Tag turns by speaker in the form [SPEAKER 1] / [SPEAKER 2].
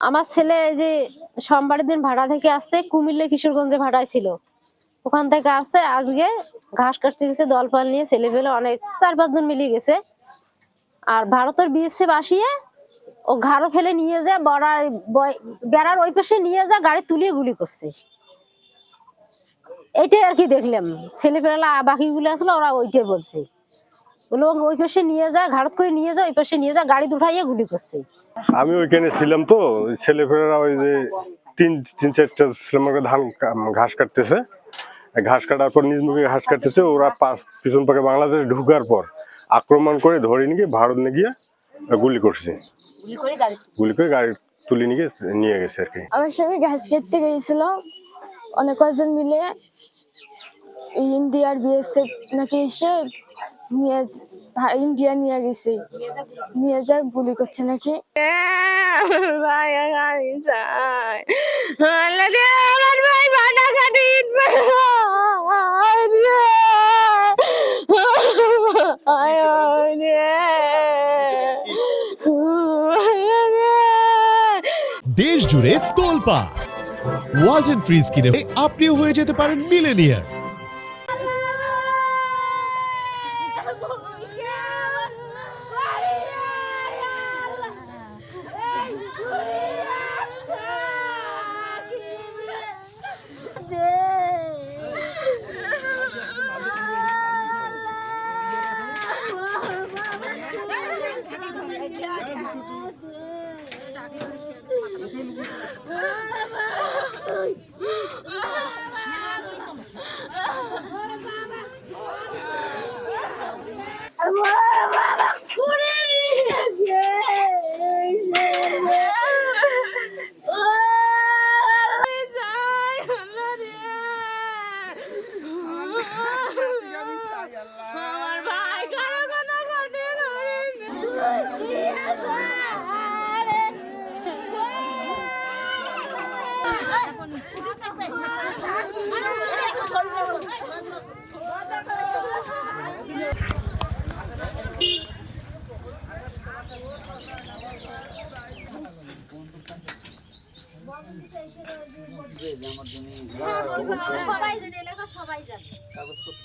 [SPEAKER 1] আমার ছেলে যে সোমবারের দিন ভাড়া থেকে আসছে, কুমিল্লে কিশোরগঞ্জে ভাড়ায় ছিল। ওখান থেকে আসছে, আজকে ঘাস কাটতে গেছে, দলপাল নিয়ে ছেলে পেলে অনেক চার পাঁচজন মিলিয়ে গেছে। আর ভারতের বিএসএফ আসিয়ে ও ঘাড়ো ফেলে নিয়ে যায় বড়ার বেড়ার ওই পাশে নিয়ে যায় গাড়ি তুলিয়ে গুলি করছে। এটাই আর কি দেখলাম। ছেলে পেলা বাকিগুলো আসলো ওরা ওইটাই বলছে। বলল ওই পাশে নিয়ে যা ঘাড়ত করে নিয়ে যা ওই পাশে নিয়ে যা গাড়ি দুঠাইয়ে গুলি করছে।
[SPEAKER 2] আমি ওইখানে ছিলাম তো ছেলেপেলেরা ওই যে তিন তিন চারটা ছেলেমেয়েকে ধান ঘাস কাটতেছে। ঘাস কাটার পর নিজ মুখে ঘাস কাটতেছে ওরা পাশ পিছন পাকে বাংলাদেশ ঢুকার পর আক্রমণ করে ধরে নিয়ে গিয়ে ভারত নিয়ে গিয়ে গুলি করছে। গুলি করে গাড়ি তুলে। নিয়ে গিয়ে নিয়ে গেছে আর কি।
[SPEAKER 3] আমার সঙ্গে ঘাস কাটতে গিয়েছিল অনেক কজন মিলে এই ইন্ডিয়ার বিএসএফ নাকি এসে নিয়ে ইন্ডিয়া নিয়ে গেছে। নিয়ে যা গুলি করছে নাকি? ভাই আমার ভাই
[SPEAKER 4] দেশ জুড়ে তোলপা ওয়ালটন ফ্রিজ কিনে আপনিও হয়ে যেতে পারেন মিলেনিয়ার
[SPEAKER 3] আমার জেনে